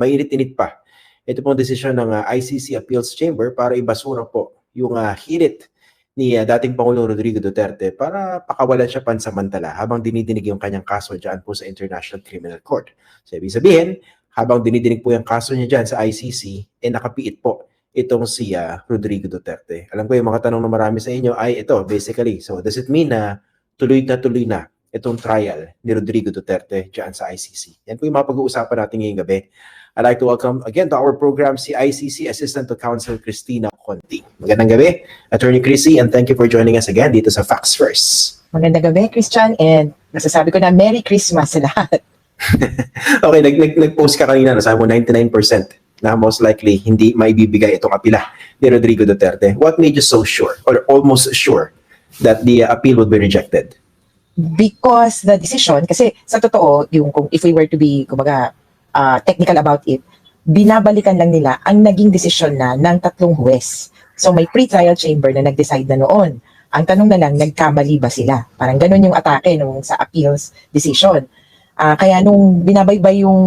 mainit-init pa. Ito pong desisyon ng ah, ICC Appeals Chamber para ibasura po yung ah, hirit ni ah, dating Pangulong Rodrigo Duterte para pakawalan siya pansamantala habang dinidinig yung kanyang kaso dyan po sa International Criminal Court. So, ibig sabihin, habang dinidinig po yung kaso niya dyan sa ICC, eh nakapiit po itong si ah, Rodrigo Duterte. Alam ko yung mga tanong na marami sa inyo ay ito, basically. So, does it mean na tuloy na tuloy na itong trial ni Rodrigo Duterte dyan sa ICC? Yan po yung mga pag-uusapan natin ngayong gabi. I'd like to welcome again to our program si ICC Assistant to Counsel Christina Conti. Magandang gabi, Attorney Chrissy, and thank you for joining us again dito sa Facts First. Magandang gabi, Christian, and nasasabi ko na Merry Christmas sa lahat. Okay, nag, nag, nag-post ka kanina, nasabi mo 99% na most likely hindi maibibigay itong apila ni Rodrigo Duterte. What made you so sure or almost sure that the uh, appeal would be rejected? Because the decision, kasi sa totoo, yung kung if we were to be, kumbaga, uh, technical about it, binabalikan lang nila ang naging desisyon na ng tatlong huwes. So may pre-trial chamber na nag-decide na noon. Ang tanong na lang, nagkamali ba sila? Parang ganun yung atake nung sa appeals decision. Ah, kaya nung binabaybay yung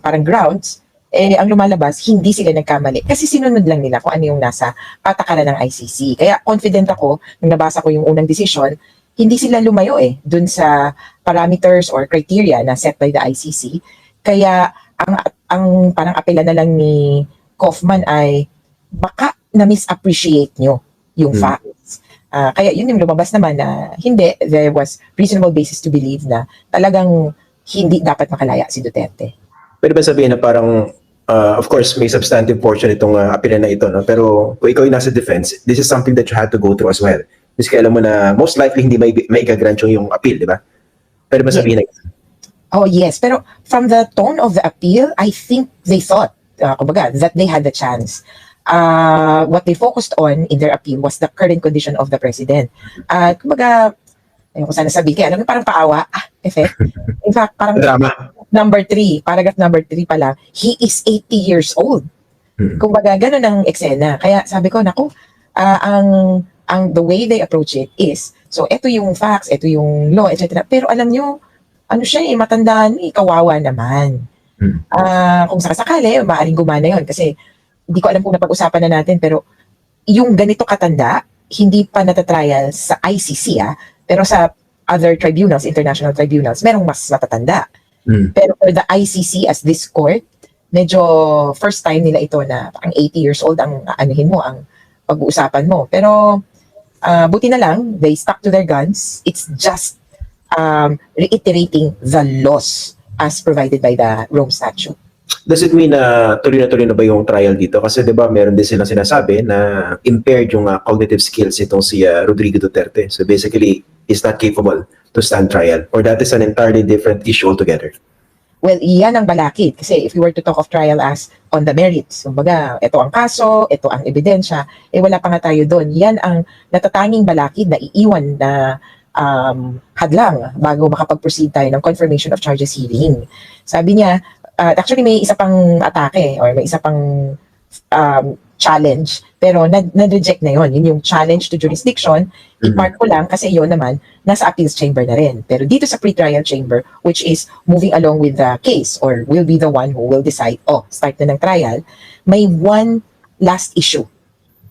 parang grounds, eh, ang lumalabas, hindi sila nagkamali. Kasi sinunod lang nila kung ano yung nasa patakaran ng ICC. Kaya confident ako, nung nabasa ko yung unang decision, hindi sila lumayo eh dun sa parameters or criteria na set by the ICC. Kaya ang ang parang apela na lang ni Kaufman ay baka na misappreciate nyo yung Hmm. facts. Ah, kaya yun yung lumabas naman na hindi, there was reasonable basis to believe na talagang hindi dapat makalaya si Duterte. Pwede ba sabihin na parang, uh, of course, may substantive portion itong uh, apila na ito, no? pero kung ikaw yung nasa defense, this is something that you had to go through as well. Kasi alam mo na most likely hindi may, may ikagrant yung appeal, di ba? Pwede ba sabihin na Oh yes, pero from the tone of the appeal, I think they thought, uh, kumbaga, that they had the chance. Uh, what they focused on in their appeal was the current condition of the president. Uh, kumbaga, ayun ko sana sabihin, kaya alam mo, parang paawa, ah, effect. In fact, parang drama? number three, paragraph number three pa lang, he is 80 years old. Hmm. Kumbaga, ganun ang eksena. Kaya sabi ko, naku, ah, ang, ang the way they approach it is, so ito yung facts, ito yung law, etc. Pero alam nyo, ano siya eh, matandaan, eh, kawawa naman. Hmm. Ah, kung sakasakali, maaaring gumana yon kasi hindi ko alam kung napag-usapan na natin, pero yung ganito katanda, hindi pa natatrial sa ICC ah, pero sa other tribunals, international tribunals, merong mas matatanda. Hmm. Pero for the ICC as this court, medyo first time nila ito na parang 80 years old ang anuhin mo, ang pag-uusapan mo. Pero ah, buti na lang, they stuck to their guns. It's just um, reiterating the laws as provided by the Rome Statute. Does it mean na tuloy na tuloy na ba yung trial dito? Kasi 'di ba meron din silang sinasabi na impaired yung uh, cognitive skills itong si uh, Rodrigo Duterte. So basically, is not capable to stand trial or that is an entirely different issue altogether. Well, iyan ang balakid. Kasi if we were to talk of trial as on the merits, kumbaga, ito ang kaso, ito ang ebidensya, eh wala pa nga tayo doon. Yan ang natatanging balakid na iiwan na um, hadlang bago makapag-proceed tayo ng confirmation of charges hearing. Sabi niya, uh, actually may isa pang atake or may isa pang um, challenge, pero na- na-reject na yon Yun yung challenge to jurisdiction, Mhm. i-park ko lang kasi yon naman nasa appeals chamber na rin. Pero dito sa pre-trial chamber, which is moving along with the case or will be the one who will decide, oh, start na ng trial, may one last issue,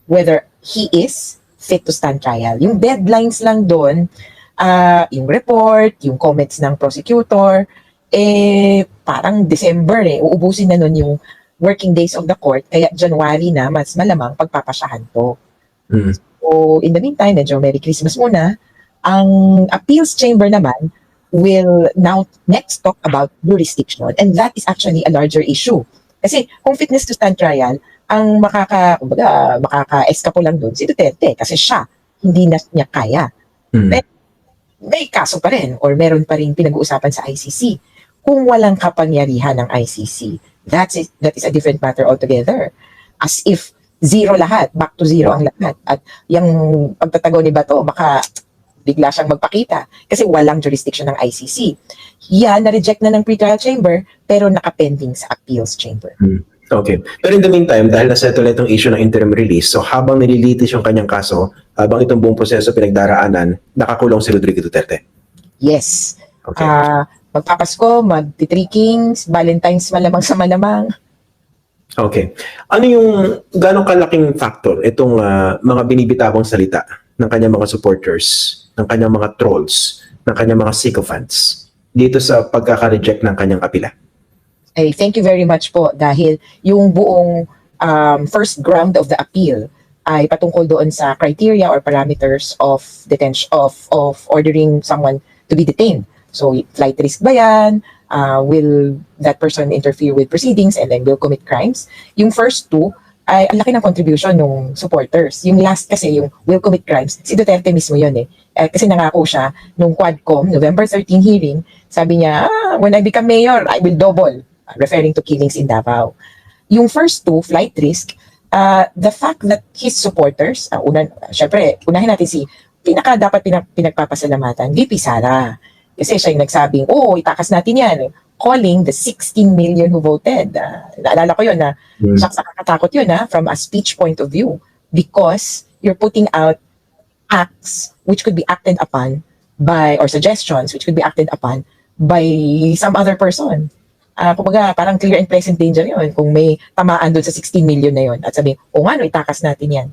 whether he is fit to stand trial. Yung deadlines lang doon, ah, yung report, yung comments ng prosecutor, eh, parang December eh, uubusin na nun yung working days of the court, kaya January na, mas malamang pagpapasyahan to. Hmm. So, in the meantime, medyo Merry Christmas muna. Ang appeals chamber naman will now next talk about jurisdiction and that is actually a larger issue. Kasi kung fitness to stand trial, ang makaka, kumbaga, makaka-escapo lang doon si Duterte kasi siya, hindi na niya kaya. Hmm. Pero- May kaso pa rin or meron pa rin pinag-uusapan sa ICC. Kung walang kapangyarihan ng ICC, that's it, that is a different matter altogether. As if zero lahat, back to zero ang lahat. At yung pagtatago ni Bato, baka bigla siyang magpakita kasi walang jurisdiction ng ICC. Yan, na-reject na ng pre-trial chamber pero nakapending sa appeals chamber. Okay. Pero in the meantime, dahil nasettle na itong issue ng interim release, so habang nililitis yung kanyang kaso, habang itong buong proseso pinagdaraanan, nakakulong si Rodrigo Duterte. Yes. Okay. Ah, magpapasko, mag-three kings, Valentine's malamang sa malamang. Okay. Ano yung ganong kalaking factor itong ah, mga binibitawang salita ng kanyang mga supporters, ng kanyang mga trolls, ng kanyang mga sycophants dito sa pagkaka-reject ng kanyang apila? Ay, thank you very much po dahil yung buong um, first ground of the appeal ay patungkol doon sa criteria or parameters of detention of of ordering someone to be detained. So flight risk ba yan? Uh, will that person interfere with proceedings and then will commit crimes? Yung first two ay ang laki ng contribution ng supporters. Yung last kasi yung will commit crimes, si Duterte mismo yun eh. Eh, kasi nangako siya nung Quadcom, November 13 hearing, sabi niya, ah, when I become mayor, I will double referring to killings in Davao. Yung first two, flight risk, uh, the fact that his supporters, uh, una, syempre, unahin natin si, pinaka dapat pinag, pinagpapasalamatan, VP Sara. Kasi siya yung nagsabing, oh, itakas natin yan. Calling the 16 million who voted. Uh, naalala ko yun na, Hmm. mm. nakakatakot yun na, from a speech point of view. Because you're putting out acts which could be acted upon by, or suggestions which could be acted upon by some other person. Ah, kumbaga, parang clear and present danger yun kung may tamaan doon sa 16 million na yun. At sabi, o nga no, itakas natin yan.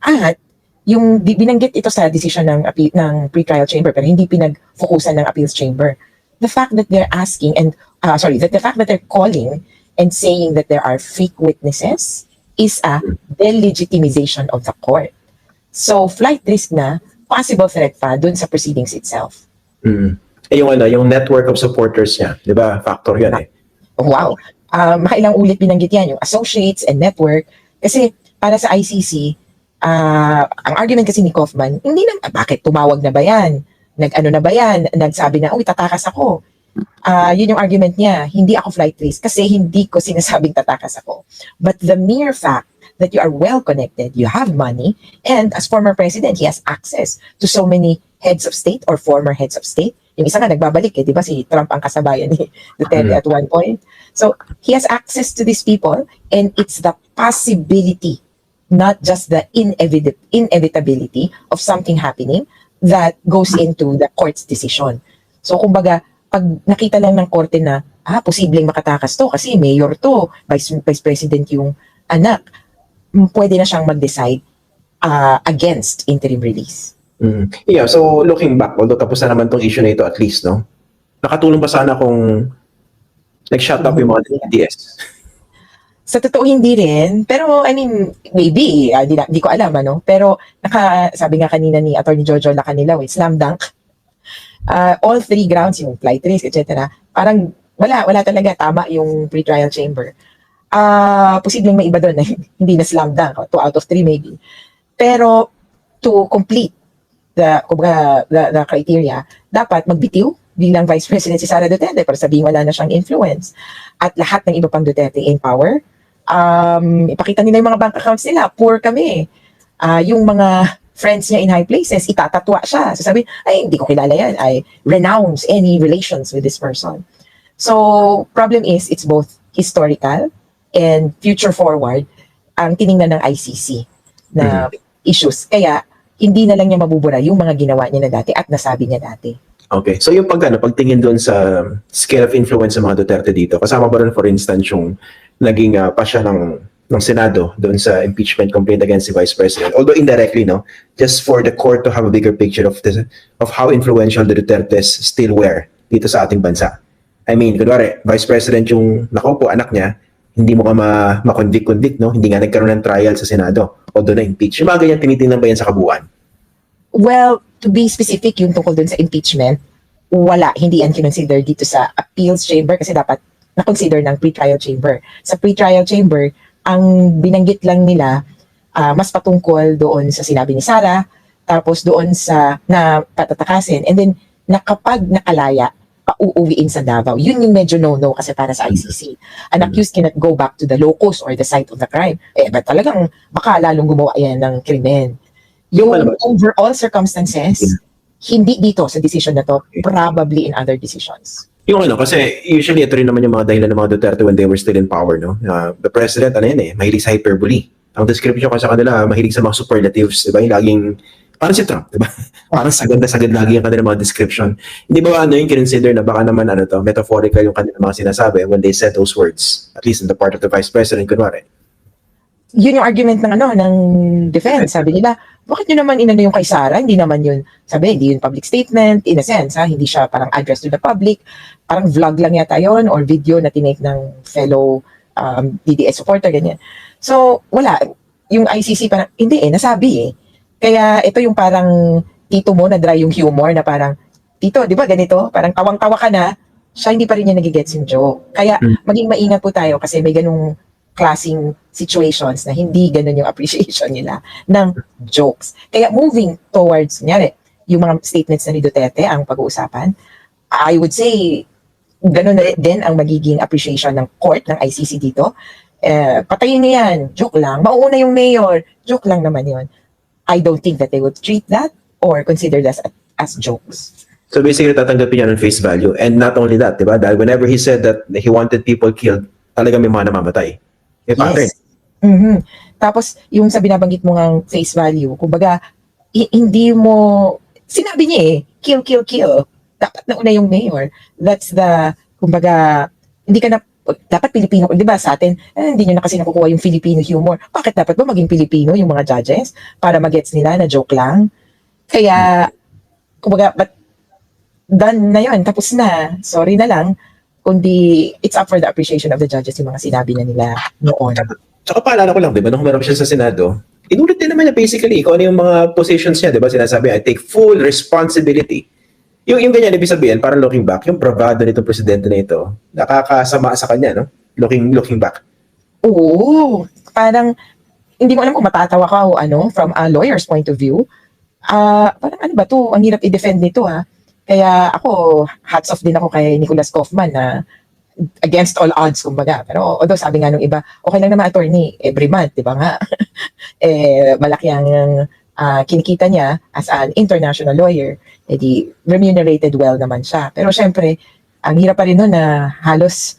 At yung binanggit ito sa decision ng appe- ng pre-trial chamber pero hindi pinag-focusan ng appeals chamber. The fact that they're asking and ah, sorry, that the fact that they're calling and saying that there are fake witnesses is a delegitimization of the court. So flight risk na possible threat pa doon sa proceedings itself. Mm. Eh, yung ano, yung network of supporters niya, 'di ba? Factor 'yan eh. Wow. Uh, makailang ulit binanggit yan, yung associates and network. Kasi para sa ICC, ah, ang argument kasi ni Kaufman, hindi na, ah, bakit tumawag na ba yan? Nag-ano na ba yan? Nagsabi na, uy, tatakas ako. Ah, yun yung argument niya. Hindi ako flight risk kasi hindi ko sinasabing tatakas ako. But the mere fact that you are well connected, you have money, and as former president, he has access to so many heads of state or former heads of state. Yung isa nga nagbabalik eh, di ba si Trump ang kasabayan ni Duterte Mm. at one point. So he has access to these people and it's the possibility, not just the inevit- inevitability of something happening that goes into the court's decision. So kumbaga, pag nakita lang ng korte na, ah, posibleng makatakas to kasi mayor to, vice, vice president yung anak, pwede na siyang mag-decide ah, against interim release. Mm. Yeah, so looking back, although tapos na naman tong issue na ito at least, no? Nakatulong ba sana kung nag-shut up yung mga DDS? Sa totoo hindi rin, pero I mean, maybe, ah, di, di ko alam ano, pero naka, sabi nga kanina ni Attorney Jojo Lacanilaw, eh, slam dunk. Ah, all three grounds, yung flight risk, etc. Parang wala, wala talaga tama yung pre-trial chamber. Ah, posibleng may iba doon na hindi na slam dunk, two out of three maybe. Pero to complete the, kumbaga, the, the criteria, dapat magbitiw bilang Vice President si Sara Duterte para sabihin wala na siyang influence. At lahat ng iba pang Duterte in power, um, ipakita nila yung mga bank accounts nila, poor kami. Ah, yung mga friends niya in high places, itatatwa siya. So sabi, ay, hindi ko kilala yan. I renounce any relations with this person. So, problem is, it's both historical and future forward ang tiningnan ng ICC na issues. Kaya, hindi na lang niya mabubura yung mga ginawa niya na dati at nasabi niya dati. Okay. So yung pag ano, pagtingin doon sa scale of influence ng mga Duterte dito, kasama ba rin for instance yung naging uh, pasya ng ng Senado doon sa impeachment complaint against the Vice President. Although indirectly, no, just for the court to have a bigger picture of the, of how influential the Dutertes still were dito sa ating bansa. I mean, kunwari, Vice President yung nakaupo, anak niya, hindi mo ka ma- ma-convict-convict, no? Hindi nga nagkaroon ng trial sa Senado. Although na-impeach. Yung mga ganyan, tinitingnan ba yan sa kabuuan? Well, to be specific, yung tungkol dun sa impeachment, wala, hindi yan kinonsider dito sa appeals chamber kasi dapat na-consider ng pre-trial chamber. Sa pre-trial chamber, ang binanggit lang nila ah, mas patungkol doon sa sinabi ni Sarah, tapos doon sa na patatakasin, and then na kapag nakalaya, pauuwiin sa Davao. Yun yung medyo no-no kasi para sa ICC. An accused cannot go back to the locus or the site of the crime. Eh, ba talagang baka lalong gumawa yan ng krimen. Yung overall circumstances, hindi dito sa decision na to, probably in other decisions. Yung ano, kasi usually ito rin naman yung mga dahilan ng mga Duterte when they were still in power, no? Uh, the president, ano yun eh, mahilig sa hyperbole. Ang description ko sa kanila, mahilig sa mga superlatives, di ba? Yung laging, parang si Trump, di ba? parang sagad na sagad lagi ang kanilang mga description. Hindi ba ano yung consider na baka naman ano to, metaphorical yung kanilang mga sinasabi when they said those words, at least in the part of the vice president, kunwari. yun yung argument ng ano ng defense. Sabi nila, bakit nyo naman inano yung kay Sara? Hindi naman yun, sabi, hindi yun public statement, in a sense, ha? hindi siya parang address to the public, parang vlog lang yata yon or video na tinake ng fellow um, DDS supporter, ganyan. So, wala. Yung ICC parang, hindi eh, nasabi eh. Kaya ito yung parang tito mo na dry yung humor na parang, tito, di ba ganito? Parang tawang-tawa ka na, siya hindi pa rin niya nagigets yung joke. Kaya Mm. maging maingat po tayo kasi may ganung klaseng situations na hindi ganun yung appreciation nila ng jokes. Kaya moving towards, nyari, yung mga statements na ni Duterte ang pag-uusapan, I would say, ganun na din ang magiging appreciation ng court, ng ICC dito. Eh, patayin niyo yan, joke lang. Mauuna yung mayor, joke lang naman yon. I don't think that they would treat that or consider that as, as jokes. So basically, tatanggapin niya ng face value. And not only that, di ba? Dahil whenever he said that he wanted people killed, talaga may mga namamatay. May pattern. Mhm. Tapos, yung sa binabanggit mo ng face value, kumbaga, hi- hindi mo, sinabi niya eh, kill, kill, kill. Dapat nauna yung mayor. That's the, kumbaga, hindi ka na, dapat Pilipino, di ba sa atin, eh, hindi nyo na kasi nakukuha yung Filipino humor. Bakit dapat ba maging Pilipino yung mga judges? Para magets nila na joke lang? Kaya, kumbaga, but, done na yun, tapos na. Sorry na lang. Kundi, it's up for the appreciation of the judges yung mga sinabi na nila noon. Tsaka paalala ko lang, di ba, nung humarap siya sa Senado, inulit din naman niya basically kung ano yung mga positions niya, di ba? Sinasabi, I take full responsibility. Yung, yung ganyan, ibig sabihin, parang looking back, yung bravado nitong presidente na ito, nakakasama sa kanya, no? Looking, looking back. Oo, parang hindi mo alam kung matatawa ka o ano from a lawyer's point of view. Ah, parang ano ba to? Ang hirap i-defend nito ha. Kaya ako hats off din ako kay Nicholas Kaufman na against all odds kumbaga. Pero although sabi nga nung iba, okay lang naman attorney every month, 'di ba nga? eh malaki ang ah, kinikita niya as an international lawyer. Eh di remunerated well naman siya. Pero syempre, ang hirap pa rin nun na halos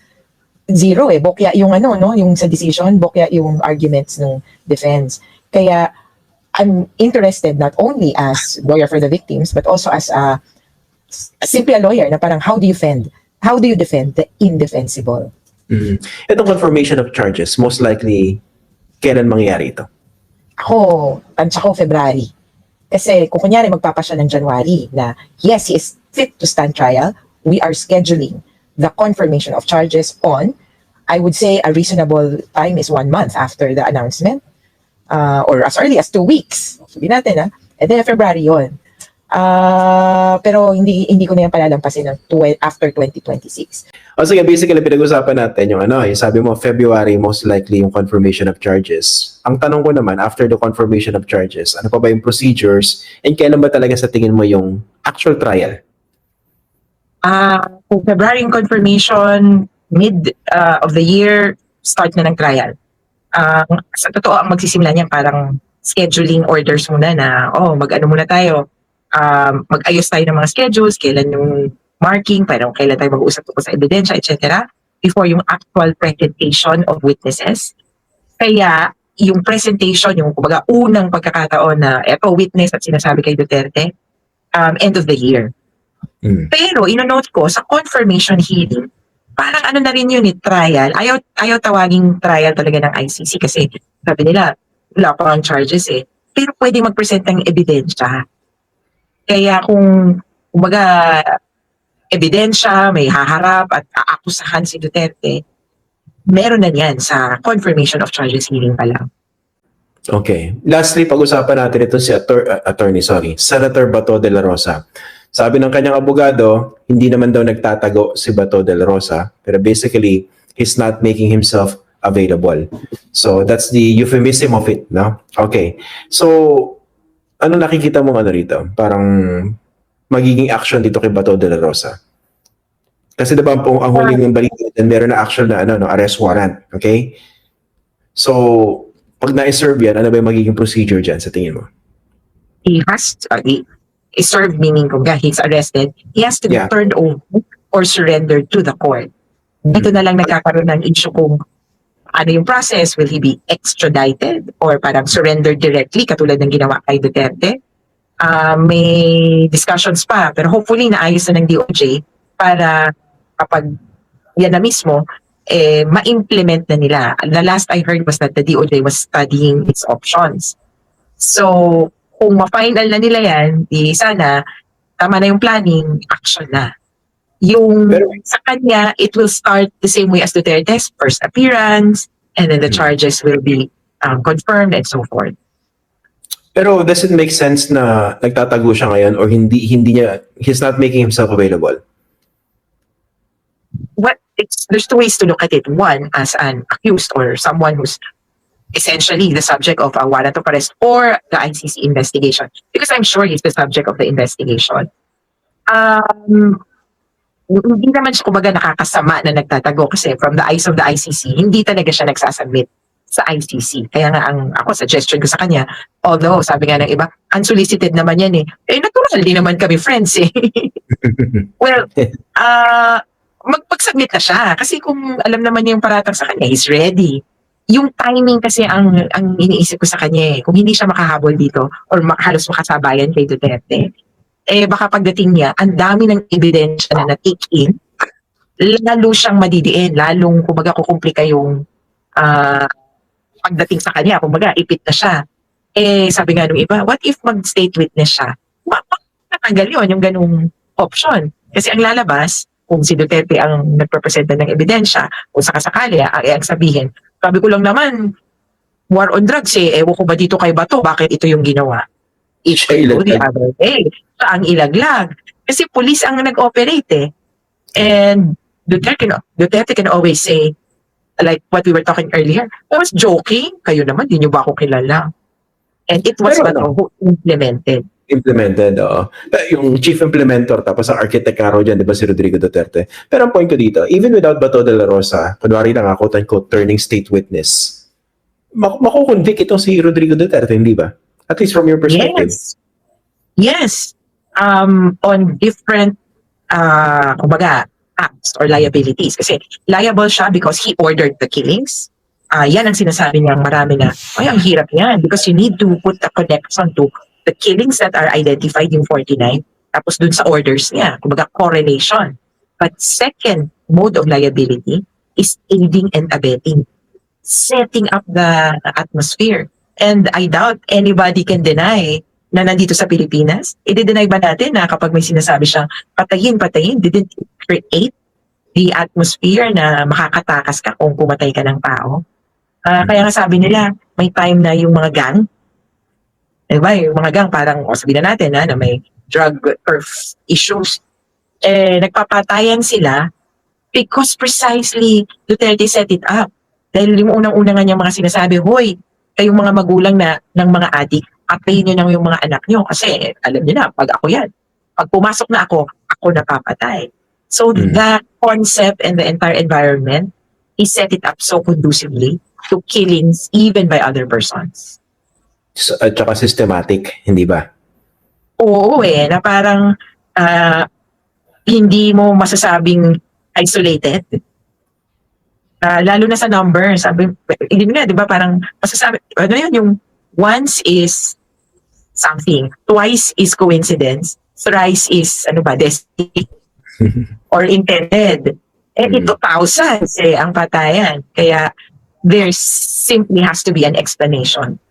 zero eh. Bokya yung ano, no? Yung sa decision, bokya yung arguments ng defense. Kaya, I'm interested not only as lawyer for the victims, but also as a, a simple a lawyer na parang how do you defend? How do you defend the indefensible? Mm. Itong confirmation of charges, most likely, kailan mangyayari ito? Ako, tansya ko February. Kasi kung kunyari magpapasya ng January na yes, he is fit to stand trial, we are scheduling the confirmation of charges on, I would say a reasonable time is one month after the announcement uh, or as early as two weeks. Sabi natin, ha? And then February yon. Ah, pero hindi hindi ko na yan palalampasin ng twe- after 2026. O sige, basically, pinag-usapan natin yung ano, yung sabi mo, February, most likely yung confirmation of charges. Ang tanong ko naman, after the confirmation of charges, ano pa ba yung procedures and kailan ba talaga sa tingin mo yung actual trial? Ah, kung February yung confirmation, mid uh, of the year, start na ng trial. Ah, sa totoo, ang magsisimula niyan parang scheduling orders muna na, oh, mag-ano muna tayo, um, mag-ayos tayo ng mga schedules, kailan yung marking, parang kailan tayo mag-uusap tungkol sa ebidensya, etc. before yung actual presentation of witnesses. Kaya, yung presentation, yung kumbaga unang pagkakataon na eto witness at sinasabi kay Duterte, um, end of the year. Mm. Pero ino-note ko sa confirmation hearing, parang ano na rin yun eh, trial. Ayaw, ayaw tawaging trial talaga ng ICC kasi sabi nila, wala pa ang charges eh. Pero pwede mag-present ng ebidensya. Kaya kung, kumbaga, ebidensya, may haharap at aakusahan si Duterte, meron na yan sa confirmation of charges hearing pa lang. Okay. Lastly, pag-usapan natin ito si attor- uh, attorney, sorry, Senator Bato de la Rosa. Sabi ng kanyang abogado, hindi naman daw nagtatago si Bato de la Rosa, pero basically, he's not making himself available. So, that's the euphemism of it, no? Okay. So, ano nakikita mong ano rito? Parang magiging action dito kay Bato de la Rosa. Kasi diba po ang huling ng balita, meron na action na ano, no, arrest warrant. Okay? So, pag na-serve yan, ano ba yung magiging procedure dyan sa tingin mo? he has to, uh, he served meaning kung he's arrested, he has to be Yeah. turned over or surrendered to the court. Dito na lang nagkakaroon ng issue kung ano yung process, will he be extradited or parang surrendered directly katulad ng ginawa kay Duterte? Ah, may discussions pa pero hopefully naayos na ng DOJ para kapag yan na mismo, eh, ma-implement na nila. The last I heard was that the DOJ was studying its options. So, kung ma-final na nila yan, di sana, tama na yung planning, action na. Yung Pero- sa kanya, it will start the same way as Duterte's first appearance, and then the Hmm. charges will be um, confirmed and so forth. Pero does it make sense na nagtatago siya ngayon or hindi hindi niya he's not making himself available? what it's there's two ways to look at it. One, as an accused or someone who's essentially the subject of a warrant of arrest or the ICC investigation, because I'm sure he's the subject of the investigation. Um, hindi naman siya kumbaga nakakasama na nagtatago kasi from the eyes of the ICC, hindi talaga siya nagsasubmit sa ICC. Kaya nga ang ako suggestion ko sa kanya, although sabi nga ng iba, unsolicited naman yan eh. Eh natural, di naman kami friends eh. well, ah mag-submit na siya. Kasi kung alam naman niya yung paratang sa kanya, he's ready. Yung timing kasi ang ang iniisip ko sa kanya eh. Kung hindi siya makahabol dito or halos makasabayan kay Duterte, eh baka pagdating niya, ang dami ng ebidensya na na-take in, lalo siyang madidiin, lalong kumbaga kukumplika yung ah, pagdating sa kanya, kumbaga ipit na siya. Eh sabi nga nung iba, what if mag-state witness siya? Ma- ma- natanggal yun, yung ganung option. Kasi ang lalabas, kung si Duterte ang nagpresenta ng ebidensya, kung sakasakali, ang, ang sabihin, sabi ko lang naman, war on drugs eh, ewan ko ba dito kay Bato, bakit ito yung ginawa? Go the ilaglag. other way. Siya ang ilaglag. Kasi police ang nag-operate eh. And Duterte, can- Duterte can always say, like what we were talking earlier, I was joking, kayo naman, di nyo ba ako kilala? And it was Pero who implemented. Implemented, oo. Eh, Yung chief implementor, tapos ang architect karo dyan, di ba si Rodrigo Duterte? Pero ang point ko dito, even without Bato de la Rosa, kunwari lang ako, quote-unquote, turning state witness, mak- makukonvict itong si Rodrigo Duterte, hindi ba? At least from your perspective. Yes. Yes. Um, on different, uh, kumbaga, acts or liabilities. Kasi liable siya because he ordered the killings. Ah, yan ang sinasabi niya marami na, ay, ang hirap yan because you need to put a connection to the killings that are identified yung 49 tapos dun sa orders niya. Kumbaga, correlation. But second mode of liability is aiding and abetting. Setting up the atmosphere. And I doubt anybody can deny na nandito sa Pilipinas. I-deny ba natin na kapag may sinasabi siyang patayin, patayin, didn't create the atmosphere na makakatakas ka kung pumatay ka ng tao? Ah, kaya nga sabi nila, may time na yung mga gang, diba, yung mga gang parang, o sabihin na natin ha, na may drug or issues, eh, nagpapatayan sila because precisely Duterte set it up. Dahil yung unang-una nga niya mga sinasabi, hoy, kayong mga magulang na ng mga adik, atayin nyo na yung mga anak nyo kasi alam niyo na, pag ako yan, pag pumasok na ako, ako napapatay. So Mm. the concept and the entire environment is set it up so conducively to killings even by other persons. So, at saka systematic, hindi ba? Oo eh, na parang ah, hindi mo masasabing isolated. Ah, lalo na sa number, sabi, hindi mo na, di ba, parang masasabi, ano yun, yung once is something, twice is coincidence, thrice is, ano ba, destiny, or intended. Eh, Mm. ito thousands eh, ang patayan. Kaya, there simply has to be an explanation